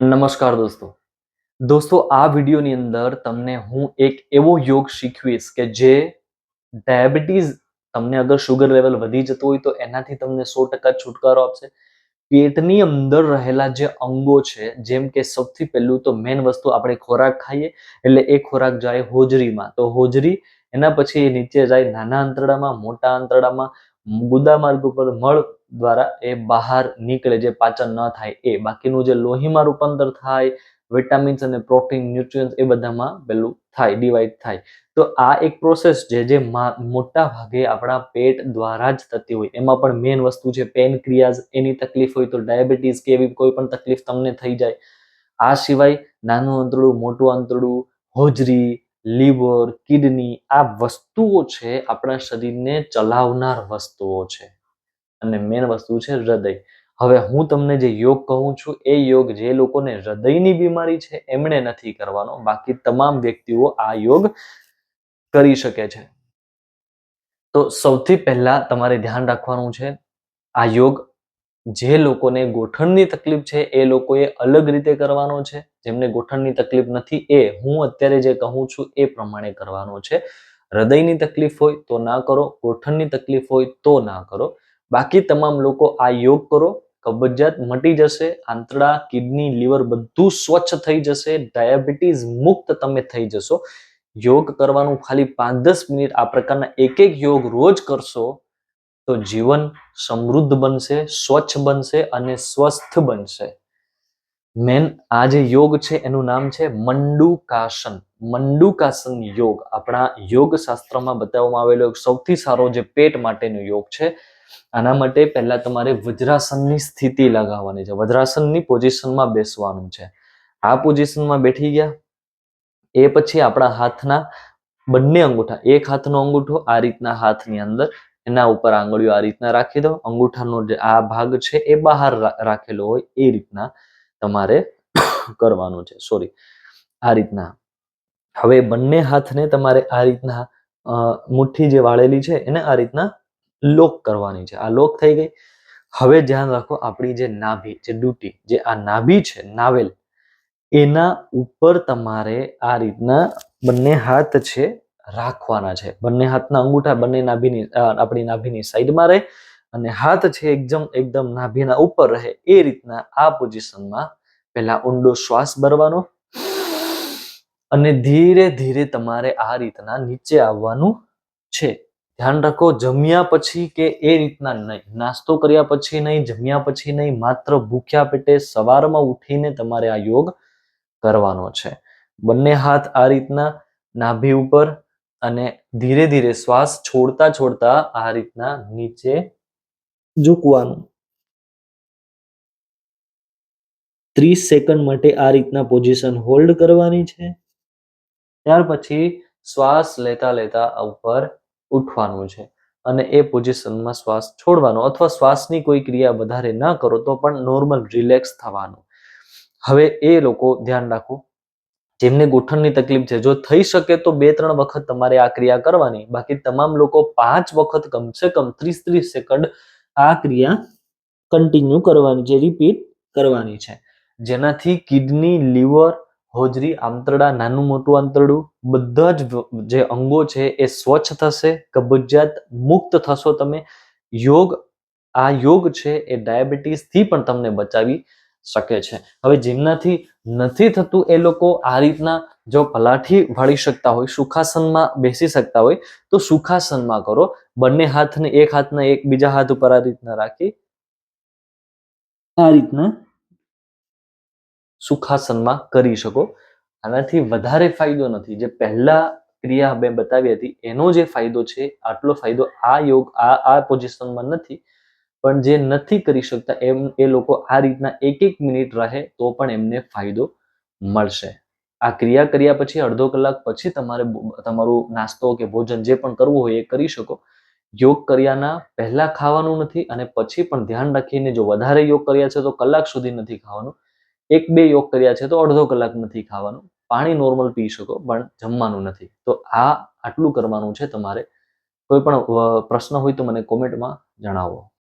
નમસ્કાર દોસ્તો. દોસ્તો, આ વિડીયોની અંદર તમને હું એક એવો યોગ શીખવીશ કે જે ડાયાબિટીસ તમને અગર શુગર લેવલ વધી જતું હોય તો એનાથી તમને સો ટકા છુટકારો આપશે. પેટની અંદર રહેલા જે અંગો છે, જેમ કે સૌથી પહેલું તો મેઇન વસ્તુ આપણે ખોરાક ખાઈએ, એટલે એ ખોરાક જાય હોજરીમાં. તો હોજરી એના પછી નીચે જાય નાના આંતરડામાં, મોટા આંતરડામાં, ગુદા માર્ગ ઉપર મળ દ્વારા એ બહાર નીકળે જે પાચન ન થાય એ. બાકીનું જે લોહીમાં રૂપાંતર થાય વિટામિન્સ અને પ્રોટીન ન્યુટ્રિયન્સ એ બધામાં પેલું થાય ડિવાઈડ થાય. તો આ એક પ્રોસેસ છે જે મોટા ભાગે આપણા પેટ દ્વારા જ થતી હોય. એમાં પણ મેઇન વસ્તુ છે પેનક્રિયાઝ એની તકલીફ હોય તો ડાયાબિટીસ કે એવી કોઈ પણ તકલીફ તમને થઈ જાય. આ સિવાય નાનું આંતરડું, મોટું આંતરડું, હોજરી, લીવર, કિડની આ વસ્તુઓ છે આપણા શરીરને ચલાવનાર વસ્તુઓ છે. અને મેન વસ્તુ છે હૃદય. હવે હું તમને જે યોગ કહું છું, એ યોગ જે લોકોને હૃદયની બીમારી છે, એમણે નથી કરવાનો. બાકી તમામ વ્યક્તિઓ આ યોગ કરી શકે છે. તો સૌથી પહેલા તમારે ધ્યાન રાખવાનું છે, આ યોગ જે લોકોને ગોઠણની તકલીફ છે, એ લોકોએ અલગ રીતે કરવાનો છે. જેમને ગોઠણની તકલીફ નથી, એ હું અત્યારે જે કહું છું, એ પ્રમાણે કરવાનો છે. હૃદયની તકલીફ હોય તો ના કરો, ગોઠણની તકલીફ હોય તો ના કરો. બાકી તમામ લોકો આ યોગ કરો, કબજિયાત મટી જશે, આંતરડા, કિડની, લીવર બધું સ્વચ્છ થઈ જશે, ડાયાબિટીસ મુક્ત તમે થઈ જશો. યોગ કરવાનું ખાલી પાંચ દસ મિનિટ આ પ્રકારના એક એક યોગ રોજ કરશો, તો જીવન સમૃદ્ધ બનશે, સ્વચ્છ બનશે અને સ્વસ્થ બનશે. મેન આ જે યોગ છે એનું નામ છે મંડુકાસન. મંડુકાસન યોગ. આપણા યોગ શાસ્ત્રમાં બતાવવામાં આવેલો સૌથી સારો જે પેટ માટેનો યોગ છે આના માટે પહેલા તમારે વજ્રાસનની સ્થિતિ લગાવવાની છે. વજ્રાસનની પોઝિશનમાં બેસવાનું છે. આ પોઝિશનમાં બેઠી ગયા. એ પછી આપણા હાથના બંને અંગૂઠા, એક હાથનો અંગૂઠો આ રીતના હાથની અંદર, એના ઉપર આંગળીઓ આ રીતના રાખી દો. અંગૂઠાનો જે આ ભાગ છે એ બહાર રાખેલો હોય એ રીતના તમારે કરવાનું છે. સોરી આ રીતના. હવે બંને હાથને તમારે આ રીતના મુઠ્ઠી જે વાળેલી છે એને આ રીતના લોક કરવાની છે. આ લોક થઈ ગઈ. હવે ધ્યાન રાખો આપણી જે નાભી, જે ડૂટી, જે આ નાભી છે, નાવેલ, એના ઉપર તમારે આ રીતના બંને હાથ છે રાખવાના છે. બંને હાથના અંગૂઠા બંને નાભીની આપણી નાભીની સાઈડમાં રહે અને હાથ છે એકદમ એકદમ નાભીના ઉપર રહે એ રીતના આ પોઝિશનમાં પહેલા ઊંડો શ્વાસ ભરવાનો અને ધીરે ધીરે તમારે આ રીતના નીચે આવવાનું છે. ધ્યાન રાખો, જમ્યા પછી કે એ રીતના નહીં. નાસ્તો કર્યા પછી નહીં, જમ્યા પછી નહીં, માત્ર ભૂખ્યા પેટે સવારમાં ઉઠીને તમારે આ યોગ કરવાનો છે. બંને હાથ આ રીતના નાભી ઉપર અને ધીરે ધીરે શ્વાસ છોડતા છોડતા આ રીતના નીચે ઝૂકવાનું. ત્રીસ સેકન્ડ માટે આ રીતના પોઝિશન હોલ્ડ કરવાની છે. ત્યાર પછી શ્વાસ લેતા લેતા ઉપર ઉઠવાનું છે. અને એ પોઝિશનમાં શ્વાસ છોડવાનો અથવા શ્વાસની કોઈ ક્રિયા વધારે ના કરો તો પણ નોર્મલ રિલેક્સ થવાનું. હવે એ લોકો ધ્યાન રાખો. જેમને ગોઠણની તકલીફ છે, જો થઈ શકે તો બે ત્રણ વખત તમારે આ ક્રિયા કરવાની. બાકી તમામ લોકો પાંચ વખત કમસે કમ ત્રીસ ત્રીસ સેકન્ડ આ ક્રિયા કન્ટિન્યુ કરવાની છે રિપીટ કરવાની છે. જેનાથી કિડની લીવર હોજરી, આંતરડા, નાનું મોટું આંતરડું, બધા જ જે અંગો છે એ સ્વચ્છ થશે, કબજિયાત મુક્ત થશો તમે. યોગ, આ યોગ છે એ ડાયાબિટીસથી પણ તમને બચાવી શકે છે. હવે જેમનાથી નથી થતું એ લોકો આ રીતના જો પલાઠી વાળી શકતા હોય, સુખાસનમાં બેસી શકતા હોય, તો સુખાસનમાં કરો. બંને હાથને એક હાથના એક બીજા હાથ ઉપર આ રીતના રાખી. આ રીતના સુખાસનમાં કરી શકો. આનાથી વધારે ફાયદો નથી. જે પહેલા ક્રિયા મેં બતાવી હતી, એનો જે ફાયદો છે, આટલો ફાયદો આ યોગ, આ આ પોઝિશનમાં નથી. પણ જે નથી કરી શકતા, એમ, એ લોકો આ રીતના એક એક મિનિટ રહે, તો પણ એમને ફાયદો મળશે. આ ક્રિયા કર્યા પછી, અડધો કલાક પછી તમારે તમારું નાસ્તો કે ભોજન જે પણ કરવું હોય એ કરી શકો. યોગ કર્યાના પહેલા ખાવાનું નથી અને પછી પણ ધ્યાન રાખીને જો વધારે યોગ કર્યા છે, તો કલાક સુધી નથી ખાવાનું. એક બે યોગ કર્યા છે તો અડધો કલાક નથી ખાવાનું. પાણી નોર્મલ પી શકો, પણ જમવાનું નથી. તો આ આટલું કરવાનું છે તમારે. કોઈ પણ પ્રશ્ન હોય તો મને કોમેન્ટમાં જણાવો.